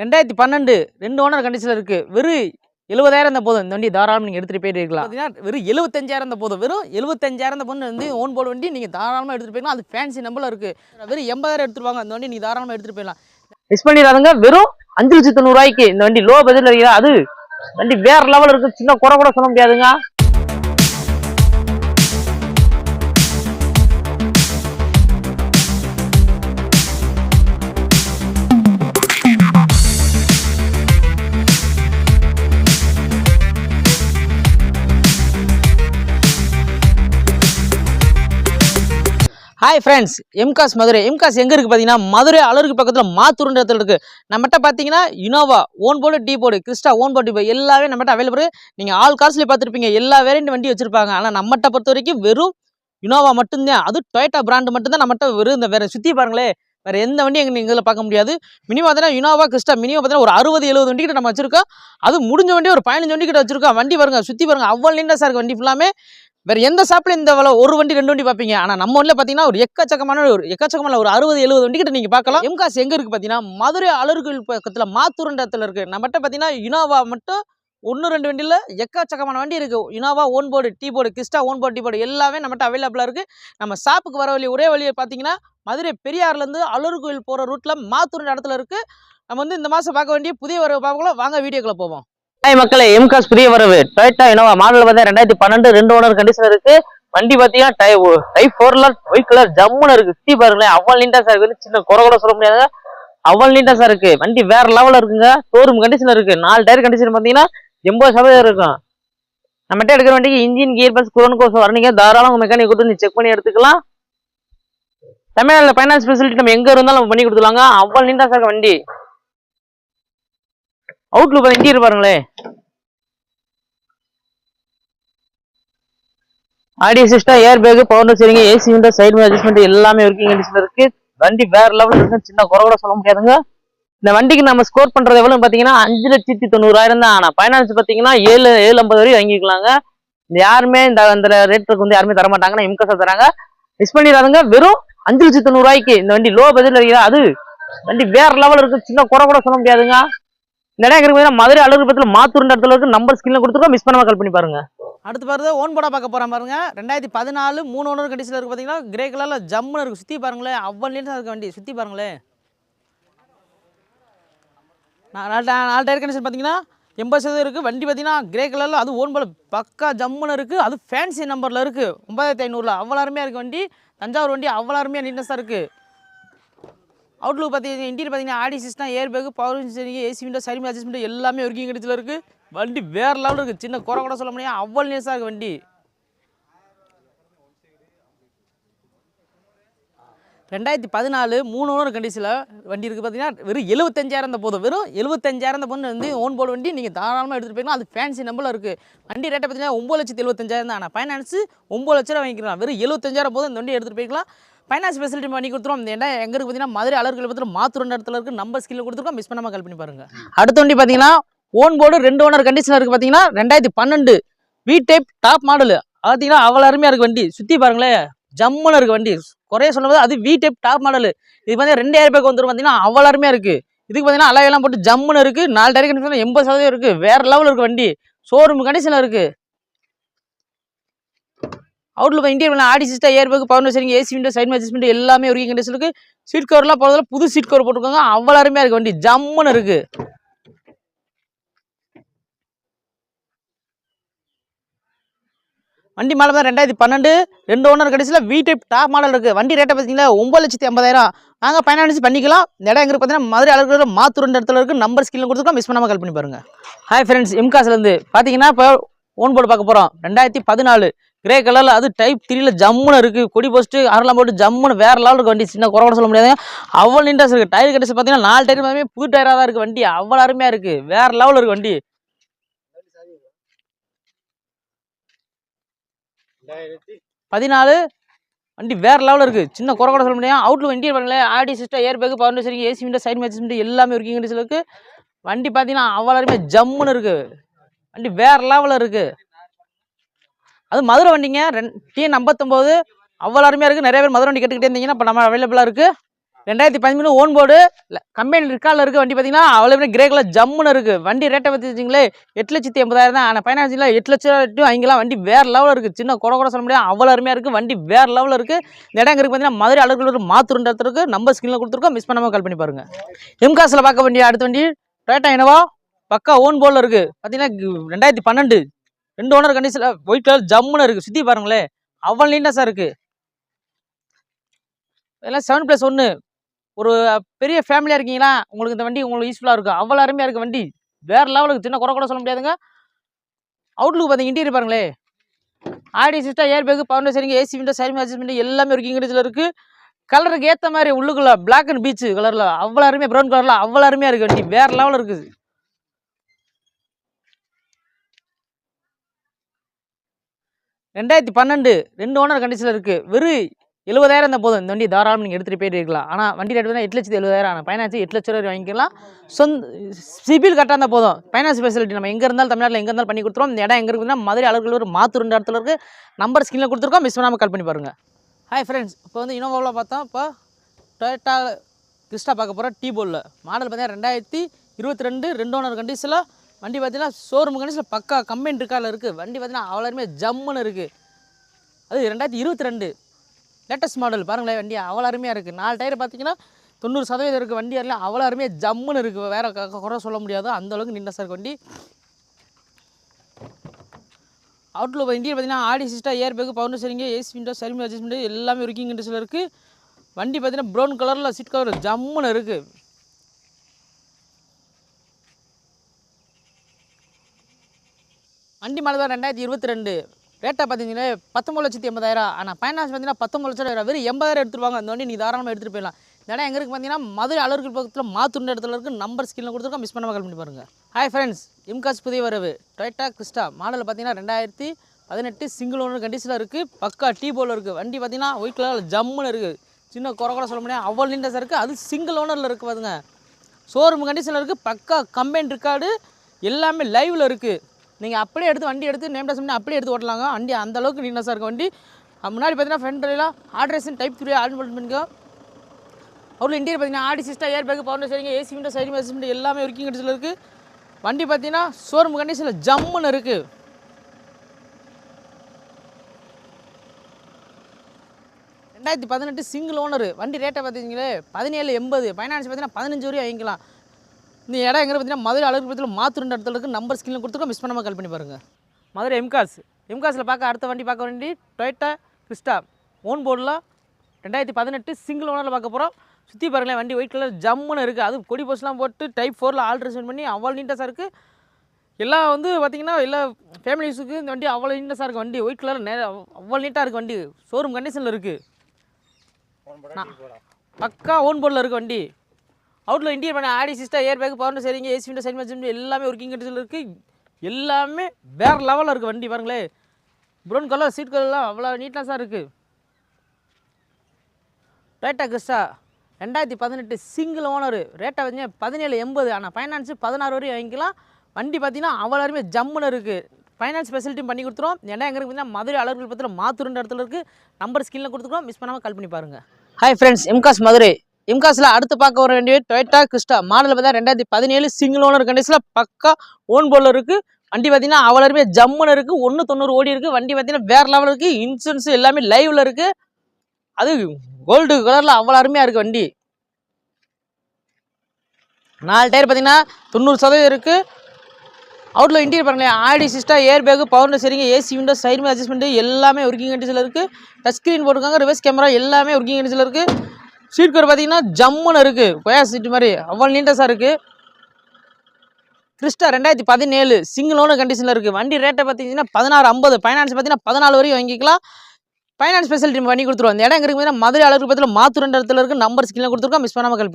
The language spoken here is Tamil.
ரெண்டாயிரத்தி பன்னெண்டு ரெண்டு ஓனர் கண்டிஷனில் இருக்குது வெறும் எழுபதாயிரம் இருந்த போதும். இந்த வண்டி தாராளமாக நீங்கள் எடுத்துகிட்டு போயிட்டு இருக்கலாம் பார்த்தீங்கன்னா வெறும் எழுபத்தஞ்சாயிரம் இருந்த போதும். வெறும் எழுபத்தஞ்சாயிரம் இருந்த போது வந்து ஓன் போர்டு வண்டி நீங்கள் தாராளமாக எடுத்துகிட்டு போயிடலாம் அது ஃபேன்சி நம்பரில் இருக்குது வெறும் எண்பதாயிரம் எடுத்துருவாங்க அந்த வண்டி நீங்கள் தாராளமாக எடுத்துகிட்டு போயிடலாம். மிஸ் பண்ணிடாதுங்க. வெறும் அஞ்சு லட்சத்தி நூறுரூவாய்க்கு இந்த வண்டி லோ பட்ஜெட்ல இருக்கிற அது வண்டி வேற லெவல் இருக்கு. சின்ன குறை கூட சொல்ல முடியாதுங்க. Hi friends M Cars Madurai M Cars எங்கே இருக்குது பார்த்தீங்கன்னா மதுரை அலருக்கு பக்கத்தில் மாத்தூர்ன்ற இடத்துல இருக்குது நம்மகிட்ட பார்த்தீங்கன்னா Innova own board T board Crysta own board T எல்லாமே நம்மகிட்ட அவைலபிள் நீங்கள் ஆல் கார்ஸ்லேயே பார்த்துருப்பீங்க எல்லா வேரியண்ட் வண்டி வச்சுருப்பாங்க. ஆனால் நம்மகிட்ட பொறுத்த வரைக்கும் வெறும் இனோவா மட்டும்தான். அது டொயட்டா பிராண்டு மட்டும்தான் நம்மகிட்ட வெறும் இந்த வேறு சுற்றி பாருங்களே. வேறு எந்த வண்டி எங்கே நீங்கள் இதில் பார்க்க முடியாது. மினிமம் பார்த்தீங்கன்னா இனோவா கிறிஸ்டா மினிமம் பார்த்தீங்கன்னா ஒரு அறுபது எழுபது வண்டி கிட்ட நம்ம வச்சிருக்கோம். அது முடிஞ்ச வண்டி ஒரு பதினஞ்சு வண்டி கிட்ட வச்சிருக்கோம். வண்டி பாருங்க சுற்றி பாருங்க. அவ்வளோ நீண்டா சார் வண்டி ஃபுல்லாமே வேற எந்த ஷாப்ல இந்த விலை ஒரு வண்டி ரெண்டு வண்டி பார்ப்பீங்க. ஆனா நம்ம ஊர்ல பாத்தீங்கன்னா ஒரு எக்கச்சக்கமான ஒரு எக்கச்சக்கமான ஒரு அறுபது எழுபது வண்டி கிட்ட நீங்க பார்க்கலாம். எம்காஸ் எங்க இருக்கு பாத்தீங்கன்னா மதுரை அலர்கோயில் பக்கத்துல மாத்தூர்ன்ற இடத்துல இருக்கு. நம்மகிட்ட பாத்தீங்கன்னா இனோவா மட்டும் ஒன்று ரெண்டு வண்டியில் எக்கச்சக்கமான வண்டி இருக்குது Innova own board T board Crysta own board T board எல்லாமே நம்மகிட்ட அவைலபிளாக இருக்குது நம்ம ஷாப்புக்கு வர வழி ஒரே வழியை பார்த்தீங்கன்னா மதுரை பெரியார்லேருந்து அலூர் கோயில் போகிற ரூட்டில் மாத்தூர் இடத்துல இருக்குது நம்ம வந்து இந்த மாதம் பார்க்க வேண்டிய புதிய வரவு பார்க்கலாம். வாங்க வீடியோக்குள்ளே போவோம். ஹாய் மக்களே எம்காஸ் பிரிய வரவு. டொயட்டா இனோவா மாடல் பார்த்தா ரெண்டாயிரத்தி பன்னெண்டு ரெண்டு ஓனர் கண்டிஷன் இருக்கு. வண்டி பார்த்தீங்கன்னா டை டைப் ஃபோர்ல ஒயிட் கலர் ஜம்முன்னு இருக்கு. சுத்தி பாருங்களேன் அவ்வளோ நீண்டா இருக்கு சின்ன குறை கூட சொல்ல முடியாதுங்க. அவ்வளோ நீண்டா இருக்கு. வண்டி வேற லெவலில் இருக்குங்க. ஷோரூம் கண்டிஷன் இருக்கு. நாலு டயர் கண்டிஷன் பார்த்தீங்கன்னா எண்பது சதவீதம் இருக்கும். நம்மகிட்ட எடுக்கிற வண்டிக்கு இன்ஜின் கியர் பஸ் குரோன் கோர்ஸ் வரீங்க தாராளம் மெக்கானிக் கொடுத்து நீ செக் பண்ணி எடுத்துக்கலாம். தமிழ்நாட்டில் ஃபைனான்ஸ் ஃபெசிலிட்டி நம்ம எங்கே இருந்தாலும் நம்ம பண்ணி கொடுத்துருவாங்க அவ்வளோ நீண்டா சார் வண்டி. அவுட்லுக் இன்டீரியர் பாருங்களேன் audio system air bag power steering AC window side adjustment எல்லாமே ஒர்க்கிங் கண்டிஷன்ல இருக்கு. வண்டி வேற லெவல் இருக்கு. சின்ன குறை கூட சொல்ல முடியாதுங்க. இந்த வண்டிக்கு நம்ம ஸ்கோர் பண்றது எவ்வளவு பாத்தீங்கன்னா அஞ்சு லட்சத்தி தொண்ணூறாயிரம் தான். ஆனா ஃபைனான்ஸ் பாத்தீங்கன்னா ஏழு ஏழு ஐம்பது வரையும் வாங்கிக்கலாங்க. இந்த யாருமே இந்த அந்த ரேட்டுக்கு வந்து யாருமே தர மாட்டாங்கன்னா தராங்க. மிஸ் பண்ணிடாதுங்க. வெறும் அஞ்சு லட்சத்தி தொண்ணூறு ரூபாய்க்கு இந்த வண்டி லோ பட்ஜெட்ல இருக்கிற அது வண்டி வேற லெவல் இருக்கு. சின்ன குறை கூட சொல்ல முடியாதுங்க. இந்த இடம் எங்க மதுரை அலுவலகத்தில் மாத்தூர்ன்ற இடத்துல இருக்கு. நம்பர் ஸ்கிரீன்ல கொடுத்துருக்கோம். மிஸ் பண்ணாம கால் பண்ணி பாருங்க. அடுத்து பாருங்க ஓன் போட பார்க்க போகிறோம் பாருங்க. ரெண்டாயிரத்தி பதினாலு மூணு ஓனர் கண்டிஷனில் இருக்கு பார்த்தீங்கன்னா கிரே கலரில் ஜம்முன்னு இருக்கு. சுற்றி பாருங்களேன். அவ்வளோ நீட்டாக இருக்க வண்டி. சுற்றி பாருங்களேன். நான் நாலு நாலு டயர் கண்டிஷன் பார்த்தீங்கன்னா எண்பது சதவீதம் இருக்குது வண்டி பார்த்தீங்கன்னா கிரே கலரில் அது ஓன் போல் பக்கா ஜம்முன்னு இருக்குது அது ஃபேன்சி நம்பரில் இருக்குது ஒன்பதாயிரத்தி ஐநூறுல. அவ்வளோ அருமையாக இருக்குது வண்டி. தஞ்சாவூர் வண்டி அவ்வளோ அருமையாக நீட்னஸாக இருக்குது அவுட்லுக் பார்த்தீங்கன்னா இன்டீரியர் பார்த்தீங்கன்னா audio system air bag power சரி ஏசி விண்டோ சைடு அட்ஜஸ்ட்மெண்ட் எல்லாமே ஒர்க்கிங் கண்டிஷனில் இருக்குது வண்டி வேற லெவலில் இருக்குது சின்ன குறை கூட சொல்ல முடியாது. அவ்வளோ நீஸாக இருக்குது வண்டி. ரெண்டாயிரத்தி பதினாலு மூணு ஓனர் கண்டிஷனில் வண்டி இருக்குது பார்த்தீங்கன்னா வெறும் எழுபத்தஞ்சாயிரம் இந்த போதும். வெறும் எழுபத்தஞ்சாயிரம் இந்த பொண்ணு வந்து ஓன் போர்டு வண்டி நீங்கள் தாராளமாக எடுத்துகிட்டு போய்க்கலாம் அது ஃபேன்சி நம்பரில் இருக்குது வண்டி ரேட்டை பார்த்தீங்கன்னா ஒம்பது லட்சத்தி எழுபத்தஞ்சாயிரம் தான். ஆனால் ஃபைனான்ஸு ஒம்பது லட்ச ரூபா வாங்கிக்கலாம். வெறும் எழுபத்தஞ்சாயிரம் போதும் இந்த வண்டி எடுத்துகிட்டு போய்க்கலாம். ஃபைனான்ஸ் ஃபெசிலிட்டி பண்ணி கொடுத்துருவோம். இந்த இடம் எங்கே இருக்குது பார்த்தீங்கன்னா மதுரை அலர்கள் பக்கத்தில் மாத்தூர் இடத்துல இருக்குது நம்ம ஸ்கில்ல கொடுத்துருக்கோம். மிஸ் பண்ணாமல் கால் பண்ணி பாருங்க. அடுத்த வண்டி பார்த்தீங்கன்னா ஓன் போர்டு ரெண்டு ஓனர் கண்டிஷனர் இருக்குது பார்த்தீங்கன்னா ரெண்டாயிரத்தி பன்னெண்டு வி டைப் டாப் மாடலு பார்த்தீங்கன்னா அவ்வளோ அருமையாக இருக்குது வண்டி. சுற்றி பாருங்களேன் ஜம்முன்னு இருக்குது வண்டி. குறைய சொல்லும்போது அது வி டைப் டாப் மாடலு இது பார்த்தீங்கன்னா ரெண்டாயிரம் ரூபாய்க்கு வந்துடும் பார்த்தீங்கன்னா அவ்வளோ அருமையாக இருக்குது இதுக்கு பார்த்தீங்கன்னா அலையெல்லாம் போட்டு ஜம்முன்னு இருக்குது நாலு டயர் எண்பது சதவீதம் இருக்குது வேறு லெவலில் இருக்குது வண்டி. ஷோரூம் கண்டிஷனில் இருக்குது outlook interior audio system air bag power steering AC window side adjustment எல்லாமே ஒரு கண்டிஷனுக்கு சீட் கவர்லாம் போகிறதுல புது சீட் கவர் போட்டுருக்காங்க. அவ்வளோ அருமையாக இருக்குது வண்டி. ஜம்முன்னு இருக்குது வண்டி மாடல் தான் ரெண்டாயிரத்தி பன்னெண்டு ரெண்டு ஓனர் கடைசியில் வீட்டு டைப் டாப் மாடல் இருக்குது வண்டி ரேட்டை பார்த்தீங்கன்னா ஒம்பது லட்சத்தி ஐம்பதாயிரம். நாங்கள் ஃபைனான்ஸ் பண்ணிக்கலாம். இந்த இடம் எங்கே பார்த்தீங்கன்னா மதுரை அலுவலகம் மாத்தூர் ரெண்டு இடத்துல இருக்குது நம்பர் ஸ்கில்லும் கொடுத்துருக்கோம். மிஸ் பண்ணாமல் கால் பண்ணி பாருங்க. ஹாய் ஃப்ரெண்ட்ஸ் எம்காஸ்லேருந்து பார்த்தீங்கன்னா இப்போ ஓன் போர்டு பார்க்க போகிறோம் ரெண்டாயிரத்தி பதினாலு. கிரே கலரில் அது டைப் த்ரீல ஜம்முன்னு இருக்குது கொடி போஸ்ட்டு அரலாம் போட்டு ஜம்முன்னு வேறு லெவல் இருக்குது வண்டி. சின்ன குறை கூட சொல்ல முடியாது. அவ்வளோ இன்ட்ரெஸ்ட் இருக்குது டயர் கண்டிஷன் பார்த்தீங்கன்னா நாலு டயர் மாதிரி புது டயராக தான் இருக்குது வண்டி. அவ்வளோ அருமையாக இருக்குது வேறு லெவல் இருக்குது வண்டி. பதினாலு. வண்டி வேற லெவலில் இருக்குது சின்ன குறை கூட சொல்ல முடியாது. அவுட்ல இன்டீரியர் பண்ணல audio system air bag power steering AC window side match எல்லாமே ஒர்க்கிங் கண்டிஷன் இருக்குது வண்டி பார்த்தீங்கன்னா அவ்வளோ அருமையாக ஜம்முன்னு இருக்குது வண்டி வேற லெவலில் இருக்குது அது மதுரை வண்டிங்க. ரெண் டிஎன் ஐம்பத்தொம்போது. அவ்வளோ அருமையாக இருக்குது நிறைய பேர் மதுரை வண்டி கேட்டுக்கிட்டே இருந்தீங்கன்னா இப்போ நம்ம அவைலபிளாக இருக்குது ரெண்டாயிரத்தி பதிமூணு ஓன் போர்டு கம்பெனி ரிக்கார்டில் இருக்குது வண்டி பார்த்தீங்கன்னா அவ்வளோ கிரே கலர் ஜம்முன்னு இருக்குது வண்டி ரேட்டை பற்றி வச்சிங்களே எட்டு லட்சத்தி எண்பதாயிரம் தான். ஆனால் ஃபைனான்ஸில் எட்டு லட்சம் டு அங்கெல்லாம் வண்டி வேறு லெவலில் இருக்குது சின்ன குறை கூட சொல்ல முடியாது. அவ்வளோ அருமையாக இருக்குது வண்டி வேறு லெவலில் இருக்குது இந்த இடம் இருக்குது பார்த்தீங்கன்னா மதுரை அலுவலர் மாத்தூர் இடத்துக்கு நம்பர் ஸ்கிரீனில் கொடுத்துருக்கோம். மிஸ் பண்ணாமல் கால் பண்ணி பாருங்கள் எம்காஸில் பார்க்க வேண்டிய அடுத்த வண்டி டொயட்டா என்னவா பக்கா ஓன் போர்டில் இருக்குது பார்த்தீங்கன்னா ரெண்டாயிரத்தி பன்னெண்டு. ரெண்டு ஓனர் கண்டிஷனில் ஒயிட் கலர் ஜம்முன்னு இருக்குது சுற்றி பாருங்களேன். அவ்வளோ சார் இருக்குது இதெல்லாம் செவன் ப்ளஸ் ஒன்று ஒரு பெரிய ஃபேமிலியாக இருக்கீங்களா? உங்களுக்கு இந்த வண்டி உங்களுக்கு யூஸ்ஃபுல்லாக இருக்கும் அவ்வளோ அருமையாக இருக்குது வண்டி. வேறு லெவலுக்கு சின்ன குறை கூட சொல்ல முடியாதுங்க. அவுட்லுக் பார்த்தீங்க இன்டீரியர் பாருங்களே audio system air bag power steering AC window சரிமி adjustment எல்லாமே இருக்குது இங்கிலீஷில் இருக்குது கலருக்கு ஏற்ற மாதிரி உள்ளுக்குள்ள பிளாக் அண்ட் பீச் கலரில் அவ்வளோ அருமையாக ப்ரௌன் கலரில் அவ்வளோ அருமையாக இருக்குது வண்டி. வேறு லெவலில் இருக்குது ரெண்டாயிரத்தி பன்னெண்டு ரெண்டு ஓனர் கண்டிஷனில் இருக்குது வெறும் எழுபதாயிரம் இருந்தால் போதும். இந்த வண்டி தாராளம் நீங்கள் எடுத்துகிட்டு போயிட்டு இருக்கலாம் ஆனால் வண்டி ரேட் வந்து எட்டு லட்சத்தி எழுபதாயிரம் ஆனால் ஃபைனான்ஸ் எட்டு லட்ச ரூபாய் வாங்கிக்கலாம். சொந்த சிபில் கரெக்டாக இருந்தால் போதும். ஃபைனான்ஸ் ஃபெசிலிட்டி நம்ம எங்கே இருந்தாலும் தமிழ்நாட்டில் எங்கே இருந்தாலும் பண்ணி கொடுத்துருவோம். இந்த இடம் எங்கே இருக்குதுன்னா மதுரை அலுவலர் ஒரு மாத்தூர் ரெண்டு இடத்துல இருக்குது நம்பர் ஸ்கிரீனில் கொடுத்துருக்கோம். மிஸ் பண்ணாமல் கால் பண்ணி பாருங்கள் ஹாய் ஃப்ரெண்ட்ஸ் இப்போ வந்து இனோவாவில் பார்த்தோம். இப்போ டொயட்டா கிறிஸ்டா பார்க்க போகிறோம் டீ போலில் மாடல் பார்த்தீங்கன்னா ரெண்டாயிரத்தி இருபத்தி ரெண்டு ரெண்டு ஓனர் கண்டிஷனில் வண்டி பார்த்தீங்கன்னா ஷோரூம் கண்டிஷனில் பக்கா கம்பெனி இருக்கால இருக்குது வண்டி பார்த்தீங்கன்னா அவ்வளோருமே ஜம்முன்னு இருக்குது அது ரெண்டாயிரத்தி இருபத்தி ரெண்டு லேட்டஸ்ட் மாடல் பாருங்களேன் வண்டி அவ்வளோ அருமையாக இருக்குது நாலு டயர் பார்த்தீங்கன்னா தொண்ணூறு சதவீதம் இருக்குது வண்டி எல்லாம் அவ்வளோ அருமையாக ஜம்முன்னு இருக்குது வேறு க- குறை சொல்ல முடியாது அந்த அளவுக்கு நின்னஸாக இருக்குது வண்டி. அவுட்லோ இன்டீரியர் பார்த்தீங்கன்னா audio system air bag power steering AC window Sharmi adjustment எல்லாமே ஒர்க்கிங் கண்டிஷனில் இருக்குது வண்டி பார்த்தீங்கன்னா ப்ரௌன் கலரில் சீட் கவர் ஜம்முன்னு இருக்குது வண்டி மாடல் தான் ரெண்டாயிரத்தி இருபத்தி ரெண்டு. ரேட்டை பார்த்தீங்கன்னா பத்தொம்பது லட்சத்தி எண்பதாயிரம். ஆனால் ஃபைனான்ஸ் பார்த்தீங்கன்னா பத்தொம்பது லட்சம் வெறும் எண்பதாயிரம் எடுத்துருவாங்க. அந்த வண்டி நீங்கள் தாராளமாக எடுத்துகிட்டு போயிடலாம். இந்த இடம் எங்கே இருக்குது பார்த்தீங்கன்னா மதுரை அலுவலர்கள் பக்கத்தில் மாத்துண்ட இடத்துல இருக்குது நம்பர் ஸ்கிரீனில் கொடுத்துருக்கோம். மிஸ் பண்ணாமல் கால் பண்ணி பாருங்கள் ஹாய் ஃப்ரெண்ட்ஸ் இம்காஸ் புதிய வரவு. டொயட்டா கிறிஸ்டா மாடல் பார்த்தீங்கன்னா ரெண்டாயிரத்தி பதினெட்டு சிங்கிள் ஓனர் கண்டிஷனில் இருக்குது பக்கா டீ போல் இருக்குது வண்டி பார்த்தீங்கன்னா ஒயிட் கலரில் ஜம்முன்னு இருக்குது சின்ன குறை கூட சொல்ல முடியாது. அவ்வளோ நீண்டஸாக இருக்குது அது சிங்கிள் ஓனரில் இருக்குது பாருங்க. ஷோரூம் கண்டிஷனில் இருக்குது பக்கா கம்பெயின் ரெக்கார்டு எல்லாமே லைவில் இருக்குது நீங்கள் அப்படியே எடுத்து வண்டி எடுத்து நேம் டேஸ் பண்ணி அப்படியே எடுத்து ஓட்டலாங்க. வண்டி அந்த அளவுக்கு நீட்னஸாக இருக்கும். வண்டி முன்னாடி பார்த்தீங்கன்னா ஃப்ரண்ட் எல்லாம் ஆட்ரேஷன் டைப் த்ரீ ஆன் பண்ணிக்கோ. அவ்வளோ இன்டீரியர் பார்த்தீங்கன்னா audio system air bag power steering AC window side adjustment எல்லாமே ஒர்க்கிங் கண்டிஷனில் இருக்குது வண்டி பார்த்தீங்கன்னா ஷோரூம் கண்டிஷனில் ஜம்முன்னு இருக்குது ரெண்டாயிரத்தி பதினெட்டு சிங்கிள் ஓனர் வண்டி ரேட்டை பார்த்தீங்களே பதினேழு எண்பது. ஃபைனான்ஸ் பார்த்தீங்கன்னா பதினஞ்சு வரையும் வாங்கிக்கலாம். இந்த இடம் எங்கே பார்த்தீங்கன்னா மதுரை அழகு பக்கத்தில் இடத்துல இருக்குது நம்பர் ஸ்கிரீனில் கொடுத்துருக்கோம். மிஸ் பண்ணாமல் கால் பண்ணி பாருங்கள் மதுரை எம்காஸ் எம்காஸில் பார்க்க அடுத்த வண்டி பார்க்க வேண்டி டொயட்டா கிறிஸ்டா ஓன் போர்டில் ரெண்டாயிரத்தி பதினெட்டு சிங்கிள் ஓனரில் பார்க்க போகிறோம் சுற்றி பாருங்களேன் வண்டி ஒயிட் கலர் ஜம்முன்னு இருக்குது அது கொடி போஸ்ட்லாம் போட்டு டைப் ஃபோரில் ஆல்ட்ரேஷன் பண்ணி அவ்வளோ நீட்டாக இருக்குது எல்லாம் வந்து பார்த்திங்கன்னா எல்லா ஃபேமிலிஸுக்கு இந்த வண்டி அவ்வளோ நீட்டாக இருக்குது வண்டி ஒயிட் கலர் நே அவ்வளோ நீட்டாக இருக்குது வண்டி. ஷோரூம் கண்டிஷனில் இருக்குது பக்கா ஓன் போர்டில் இருக்குது வண்டி. அவுட்டில் இண்டியன் பண்ண audio system air bag power steering AC window sign மேட்ச் எல்லாமே ஒர்க்கிங் கண்டிஷனில் இருக்குது எல்லாமே வேறு லெவலில் இருக்குது வண்டி பாருங்களேன் ப்ரௌன் கலர் சீட் கலர்லாம் அவ்வளோ நீட்னஸாக இருக்குது டொயட்டா கிறிஸ்டா ரெண்டாயிரத்தி பதினெட்டு சிங்கிள் ஓனர் ரேட்டை வந்து பதினேழு எண்பது. ஆனால் ஃபைனான்ஸு பதினாறு வரையும் வாங்கிக்கலாம். வண்டி பார்த்தீங்கன்னா அவ்வளோருமே ஜம்முன்னு இருக்குது ஃபைனான்ஸ் ஃபெசிலிட்டியும் பண்ணி கொடுத்துருவோம். ஏன்னா எங்கே பார்த்தீங்கன்னா மதுரை அலுவலர்கள் பக்கத்தில் மாத்தூர்ன்ற இடத்துல இருக்குது நம்பர் ஸ்கின்னில் கொடுத்துருக்கோம். மிஸ் பண்ணாமல் கால் பண்ணி பாருங்கள் hi friends M Cars Madurai எம்காஸில் அடுத்து பார்க்க வர வேண்டிய டொயட்டா கிறிஸ்டா மாடல் பார்த்தா ரெண்டாயிரத்தி பதினேழு சிங்கிள் ஓனர் கண்டிஷனில் பக்கா ஓன் போல் இருக்குது வண்டி பார்த்தீங்கன்னா அவ்வளோருமே ஜம்முன்னு இருக்குது ஒன்று தொண்ணூறு ஓடி இருக்குது வண்டி பார்த்தீங்கன்னா வேறு லெவலில் இருக்குது இன்சூரன்ஸ் எல்லாமே லைவில் இருக்குது அது கோல்டு கலரில் அவ்வளோ அருமையாக இருக்குது வண்டி. நாலு டயர் பார்த்தீங்கன்னா தொண்ணூறு சதவீதம் இருக்குது அவுட்டில் இன்டீரியர் பாருங்களேன். Audio system air bag power steering AC window side மேலே அட்ஜஸ்ட்மெண்ட் எல்லாமே ஒர்க்கிங் கண்டிஷனில் இருக்குது டச் ஸ்க்ரீன் போட்டிருக்காங்க. ரிவர்ஸ் கேமரா எல்லாமே ஒர்க்கிங் கண்டிஷனில் இருக்குது சீட் கவர் பார்த்தீங்கன்னா ஜம்முன்னு இருக்குது கொயா சீட்டு மாதிரி. அவ்வளோ நீண்டஸாக இருக்குது கிறிஸ்டா ரெண்டாயிரத்தி பதினேழு. சிங்கிள் ஓனர் கண்டிஷனில் இருக்குது வண்டி ரேட்டை பார்த்தீங்கன்னா பதினாறு ஐம்பது. ஃபைனான்ஸ் பார்த்தீங்கன்னா பதினாலு வரையும் வாங்கிக்கலாம். ஃபைனான்ஸ் ஃபெசிலிட்டி பண்ணி கொடுத்துருவோம். அந்த இடம் இருக்குது மதுரை அளவுக்கு பக்கத்தில் மாத்தூர் இடத்துல இருக்குது நம்பர் ஸ்கிரீனில் கொடுத்துருக்கோம். மிஸ் பண்ணாமல் கால்